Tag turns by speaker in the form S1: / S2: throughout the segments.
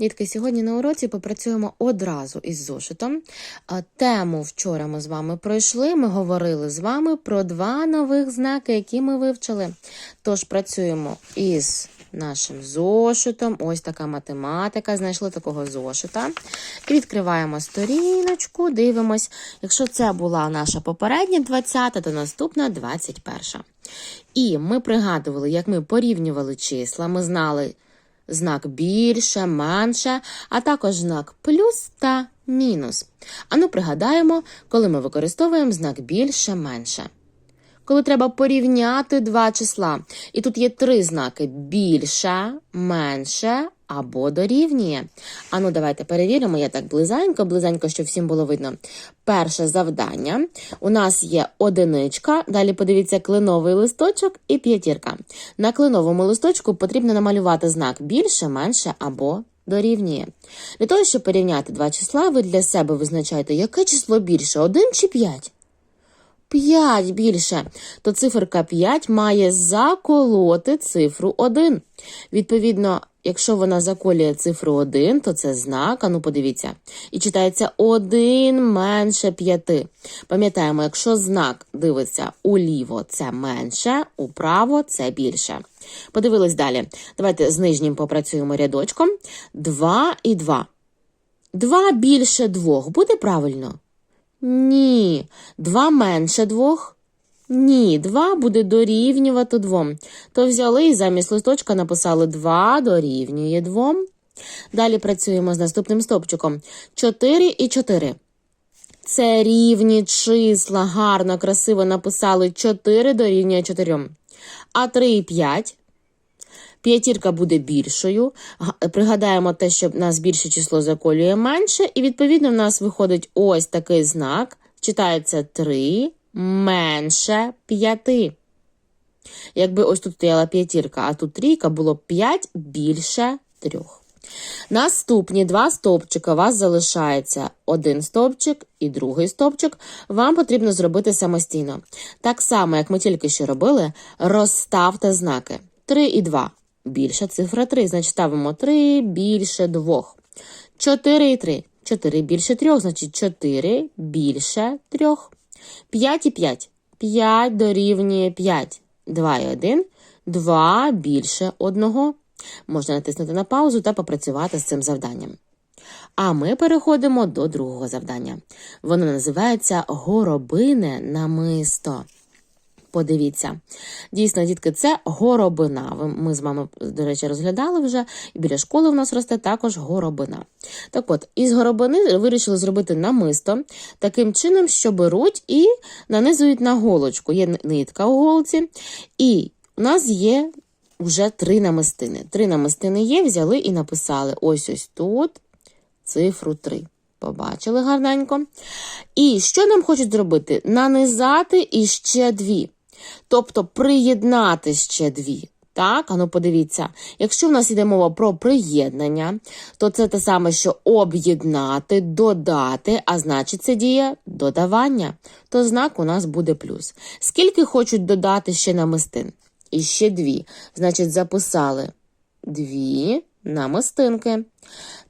S1: Дітки, сьогодні на уроці попрацюємо одразу із зошитом. Тему вчора ми з вами пройшли. Ми говорили з вами про два нових знаки, які ми вивчили. Тож працюємо із нашим зошитом. Ось така математика. Знайшли такого зошита. І відкриваємо сторіночку, дивимось. Якщо це була наша попередня 20, то наступна 21. І ми пригадували, як ми порівнювали числа. Ми знали знак більше, менше, а також знак плюс та мінус. Ану пригадаємо, коли ми використовуємо знак більше, менше. Коли треба порівняти два числа. І тут є три знаки: більше, менше або дорівнює. Ану, давайте перевіримо. Я так близенько, близенько, щоб всім було видно. Перше завдання. У нас є одиничка. Далі подивіться клиновий листочок і п'ятірка. На клиновому листочку потрібно намалювати знак більше, менше або дорівнює. Для того, щоб порівняти два числа, ви для себе визначаєте, яке число більше, 1 чи 5? 5 більше, то циферка 5 має заколоти цифру 1. Відповідно, якщо вона заколює цифру 1, то це знак, ану подивіться, і читається 1 менше 5. Пам'ятаємо, якщо знак дивиться уліво, це менше, управо це більше. Подивились далі. Давайте з нижнім попрацюємо рядочком. 2 і 2. 2 більше 2 буде правильно? Ні. Два менше двох? Ні, два буде дорівнювати двом. То взяли і замість листочка написали 2 дорівнює двом. Далі працюємо з наступним стовпчиком. 4 і 4. Це рівні числа. Гарно, красиво написали 4 дорівнює 4. А 3 і 5. П'ятірка буде більшою. Пригадаємо те, що в нас більше число заколює менше, і відповідно в нас виходить ось такий знак. Читається 3 менше 5. Якби ось тут стояла п'ятірка, а тут трійка, було 5 більше 3. Наступні два стовпчика у вас залишається один стовпчик і другий стовпчик. Вам потрібно зробити самостійно. Так само, як ми тільки що робили, розставте знаки. 3 і 2. Більша цифра 3, значить ставимо 3 більше 2. 4 і 3. 4 більше 3, значить 4 більше 3. 5 і 5. 5 дорівнює 5. 2 і 1. 2 більше 1. Можна натиснути на паузу та попрацювати з цим завданням. А ми переходимо до другого завдання. Воно називається Горобине намисто. Подивіться. Дійсно, дітки, це горобина. Ми з вами, до речі, розглядали вже. І біля школи в нас росте також горобина. Так от, із горобини вирішили зробити намисто таким чином, що беруть і нанизують на голочку. Є нитка у голці, і у нас є вже три намистини. Три намистини є, взяли і написали ось ось тут цифру 3. Побачили гарненько. І що нам хочуть зробити? Нанизати іще дві. Тобто приєднати ще дві. Так, ану подивіться, якщо в нас йде мова про приєднання, то це те саме, що об'єднати, додати, а значить це діє додавання. То знак у нас буде плюс. Скільки хочуть додати ще намистин? І ще дві. Значить, записали дві намистинки.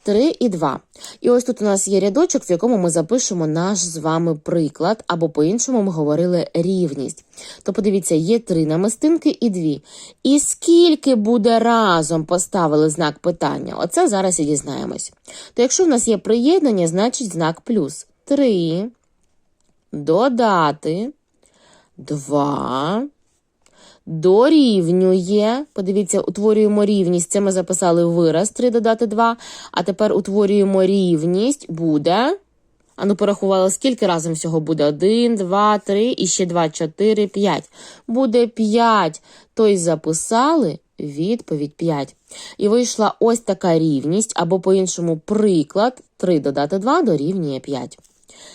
S1: Три і два. І ось тут у нас є рядочок, в якому ми запишемо наш з вами приклад, або по-іншому ми говорили рівність. То подивіться, є три намистинки і дві. І скільки буде разом поставили знак питання? Оце зараз і дізнаємось. То якщо в нас є приєднання, значить знак плюс. Три. Додати. Два. Дорівнює. Подивіться, утворюємо рівність. Це ми записали вираз 3 додати 2. А тепер утворюємо рівність. Буде. А ну порахували, скільки разом всього буде? 1, 2, 3 і ще 2, 4, 5. Буде 5. То й записали відповідь 5. І вийшла ось така рівність, або по-іншому приклад. 3 додати 2 дорівнює 5.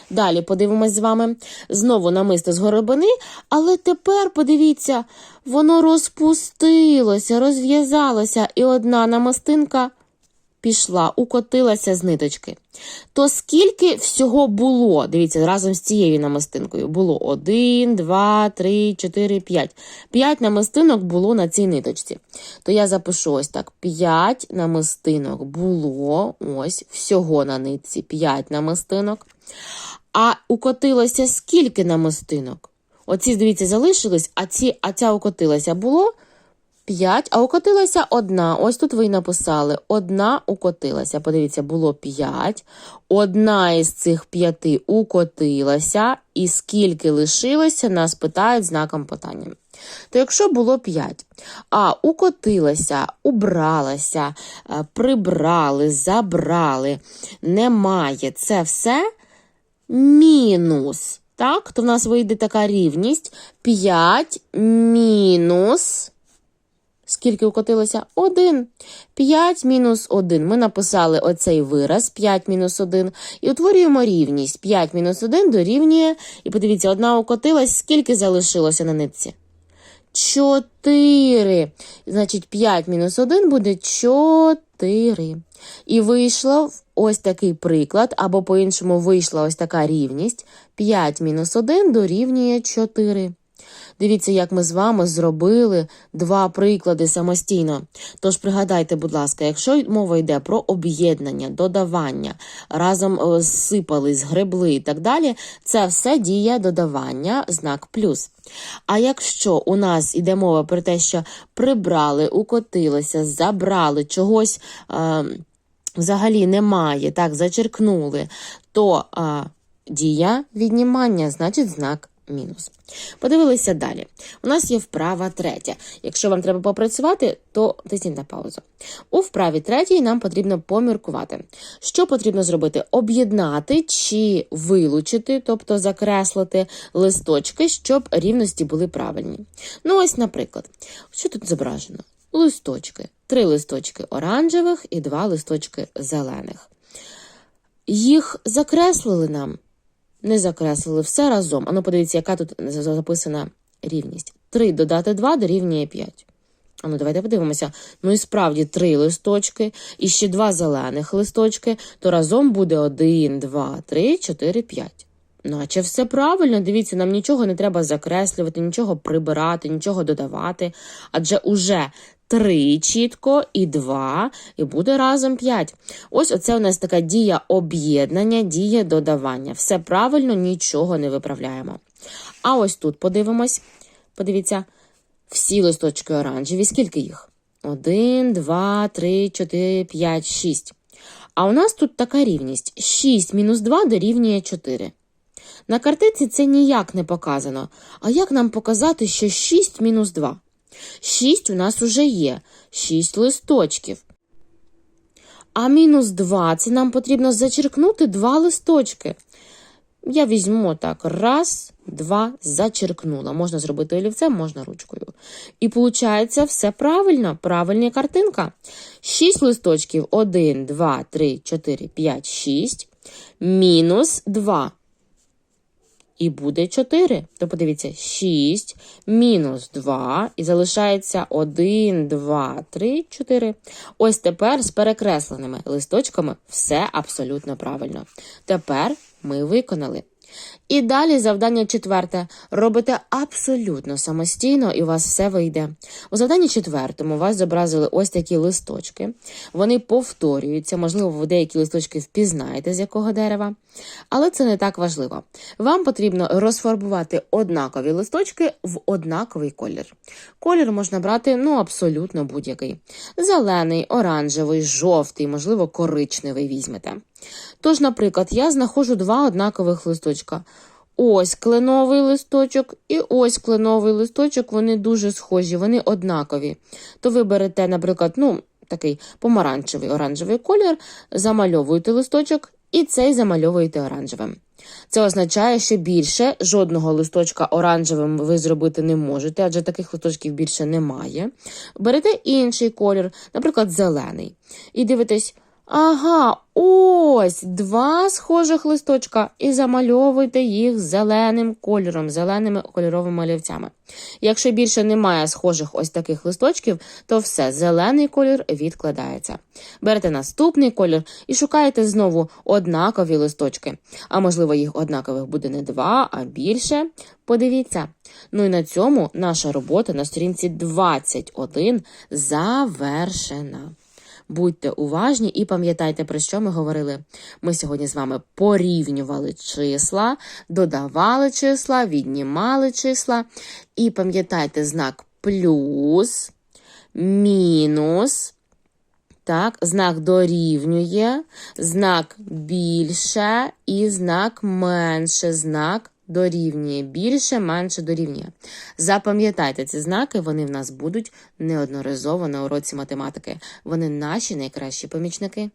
S1: Далі подивимось з вами. Знову намисто з горобини, але тепер подивіться, воно розпустилося, розв'язалося, і одна намистинка пішла, укотилася з ниточки, то скільки всього було? Дивіться, разом з цією намистинкою було 1, 2, 3, 4, 5. 5 намистинок було на цій ниточці. То я запишу ось так: 5 намистинок було. Ось, всього на нитці 5 намистинок. А укотилося скільки намистинок? Оці, дивіться, залишились, а, ці, а ця укотилася було 5, а укотилася одна. Ось тут ви й написали. Одна укотилася. Подивіться, було 5. Одна із цих п'яти укотилася, і скільки лишилося, нас питають знаком питання. То якщо було 5, а укотилася, убралася, е, прибрали, забрали, немає, це все мінус. Так, то в нас вийде така рівність 5 мінус. Скільки укотилося? 1. 5 мінус 1. Ми написали оцей вираз 5 мінус 1 і утворюємо рівність. 5 мінус 1 дорівнює. І подивіться, одна укотилась, скільки залишилося на нитці? 4. Значить, 5 мінус 1 буде 4. І вийшло ось такий приклад, або по-іншому вийшла ось така рівність. 5 мінус 1 дорівнює 4. Дивіться, як ми з вами зробили два приклади самостійно. Тож пригадайте, будь ласка, якщо мова йде про об'єднання, додавання, разом е, зсипали, згребли і так далі, це все діє додавання, знак плюс. А якщо у нас іде мова про те, що прибрали, укотилося, забрали, чогось е, взагалі немає, так, зачеркнули, то е, дія віднімання, значить знак мінус. Подивилися далі. У нас є вправа третя. Якщо вам треба попрацювати, то тисніть на паузу. У вправі третій нам потрібно поміркувати. Що потрібно зробити? Об'єднати чи вилучити, тобто закреслити листочки, щоб рівності були правильні. Ну, ось, наприклад, що тут зображено? Листочки. Три листочки оранжевих і два листочки зелених. Їх закреслили нам не закреслили все разом. Ану, подивіться, яка тут записана рівність. 3 додати 2 дорівнює 5. Ану, давайте подивимося. Ну і справді три листочки і ще два зелених листочки, то разом буде 1, 2, 3, 4, 5. Наче все правильно, дивіться, нам нічого не треба закреслювати, нічого прибирати, нічого додавати. Адже уже три чітко і два, і буде разом п'ять. Ось оце у нас така дія об'єднання, дія додавання. Все правильно, нічого не виправляємо. А ось тут подивимось. Подивіться, всі листочки оранжеві. Скільки їх? Один, два, три, чотири, п'ять, шість. А у нас тут така рівність: 6 мінус 2 дорівнює 4. На картиці це ніяк не показано. А як нам показати, що 6 мінус 2? 6 у нас уже є. 6 листочків. А мінус 2 це нам потрібно зачеркнути 2 листочки. Я візьму так, раз, два, зачеркнула. Можна зробити олівцем, можна ручкою. І виходить, все правильно, правильна картинка. 6 листочків, 1, 2, 3, 4, 5, 6, мінус 2. І буде 4. То подивіться, 6 мінус 2, і залишається 1, 2, 3, 4. Ось тепер з перекресленими листочками все абсолютно правильно. Тепер ми виконали. І далі завдання четверте. Робите абсолютно самостійно, і у вас все вийде. У завданні четвертому вас зобразили ось такі листочки. Вони повторюються, можливо, ви деякі листочки впізнаєте, з якого дерева. Але це не так важливо. Вам потрібно розфарбувати однакові листочки в однаковий колір. Колір можна брати ну, абсолютно будь-який: зелений, оранжевий, жовтий, можливо, коричневий візьмете. Тож, наприклад, я знаходжу два однакових листочка. Ось кленовий листочок і ось кленовий листочок, вони дуже схожі, вони однакові. То ви берете, наприклад, ну, такий помаранчевий оранжевий колір, замальовуєте листочок і цей замальовуєте оранжевим. Це означає, що більше жодного листочка оранжевим ви зробити не можете, адже таких листочків більше немає. Берете інший колір, наприклад, зелений. І дивитесь, Ага, ось два схожих листочка і замальовуйте їх зеленим кольором, зеленими кольоровими олівцями. Якщо більше немає схожих ось таких листочків, то все, зелений колір відкладається. Берете наступний колір і шукаєте знову однакові листочки. А можливо, їх однакових буде не два, а більше. Подивіться. Ну і на цьому наша робота на сторінці 21 завершена. Будьте уважні і пам'ятайте, про що ми говорили. Ми сьогодні з вами порівнювали числа, додавали числа, віднімали числа. І пам'ятайте знак плюс, мінус. Так, знак дорівнює, знак більше і знак менше. Знак дорівнює. Більше, менше дорівнює. Запам'ятайте ці знаки, вони в нас будуть неодноразово на уроці математики. Вони наші найкращі помічники.